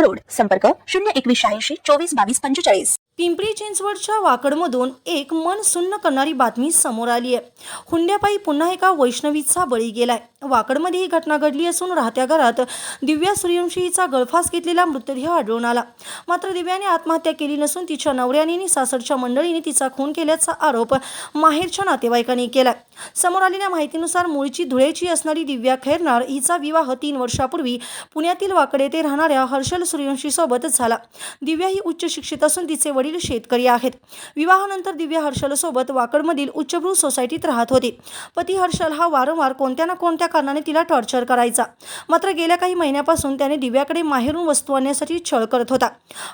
road. संपर्क शून्य एकवीस शहाऐंशी चोवीस बावीस पंचेचाळीस. पिंपरी चिंचवडच्या वाकडमधून एक मन सुन्न करणारी बातमी समोर आली आहे हुंड्यापायी पुन्हा एका वैष्णवीचा बळी गेलाय. वाकडमध्ये ही घटना घडली असून राहत्या घरात दिव्या सूर्यवंशी हिचा गळफास घेतलेला मृतदेह आढळून आला. मात्र दिव्याने आत्महत्या केली नसून तिच्या नवऱ्याने सासरच्या मंडळीने तिचा खून केल्याचा आरोप माहेरच्या नातेवाईकांनी केला समोर आलेल्या माहितीनुसार मूळची धुळेची असणारी दिव्या खैरनार हिचा विवाह तीन वर्षापूर्वी पुण्यातील वाकड येथे राहणाऱ्या हर्षल सूर्यवंशीसोबत झाला. दिव्या ही उच्च शिक्षित असून तिचे वडील शेतकरी आहेत. विवाहानंतर दिव्या हर्षलसोबत वाकडमधील उच्चभ्रू सोसायटीत राहत होती. पती हर्षल हा वारंवार कोणत्या ना कोणत्या कारणाने तिला टॉर्चर करायचा. मात्र गेल्या काही महिन्यापासून त्याने दिव्याकडे माहेरून वस्तू आणण्यासाठी छळ करत होता.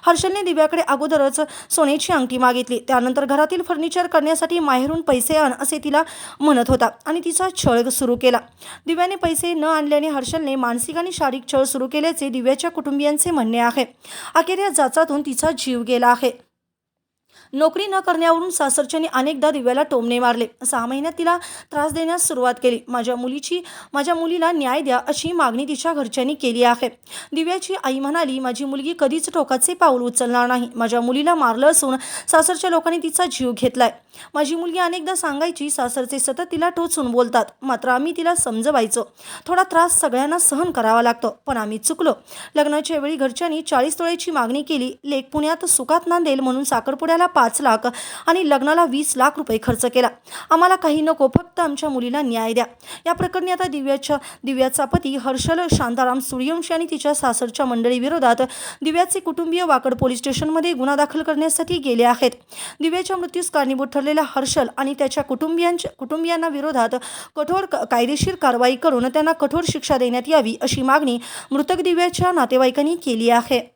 हर्षलने दिव्याकडे अगोदरच सोन्याची अंगठी मागितली. त्यानंतर घरातील फर्निचर करण्यासाठी माहेरून पैसे आण असे तिला म्हण म्हणत होता आणि तिचा छळ सुरू केला. दिव्याने पैसे न आणल्याने हर्षलने मानसिक आणि शारीरिक छळ सुरू केल्याचे दिव्याच्या कुटुंबियांचे म्हणणे आहे. अखेर या जाचातून तिचा जीव गेला आहे. नोकरी न करण्यावरून सासरच्याने अनेकदा दिव्याला टोमणे मारले. सहा महिन्यात तिला त्रास देण्यास सुरुवात केली. माझ्या मुलीची माझ्या मुलीला न्याय द्या अशी मागणी तिच्या घरच्यांनी केली आहे. दिव्याची आई म्हणाली माझी मुलगी कधीच टोकाचे पाऊल उचलणार नाही. माझ्या मुलीला मारलं असून सासरच्या लोकांनी तिचा जीव घेतलाय. माझी मुलगी अनेकदा सांगायची सासरचे सतत तिला टोचून बोलतात. मात्र आम्ही तिला समजवायचो. थोडा त्रास सगळ्यांना सहन करावा लागतो. पण आम्ही चुकलो. लग्नाच्या वेळी घरच्यांनी चाळीस तोळ्याची मागणी केली. लेख पुण्यात सुखात नांदेल म्हणून साखरपुड्याला पाच लाख आणि लग्नाला वीस लाख रुपये खर्च केला. आम्हाला काही नको फक्त आमच्या मुलीला न्याय द्या. या प्रकरणी आता दिव्याच्या दिव्याचा पती हर्षल शांताराम सूर्यवंशी आणि तिच्या सासरच्या मंडळीविरोधात दिव्याचे कुटुंबीय वाकड पोलीस स्टेशनमध्ये गुन्हा दाखल करण्यासाठी गेले आहेत. दिव्याच्या मृत्यूस कारणीभूत ठरलेला हर्षल आणि त्याच्या कुटुंबियांच्या कुटुंबियांना विरोधात कठोर क- कायदेशीर कारवाई करून त्यांना कठोर शिक्षा देण्यात यावी अशी मागणी मृतक दिव्याच्या नातेवाईकांनी केली आहे.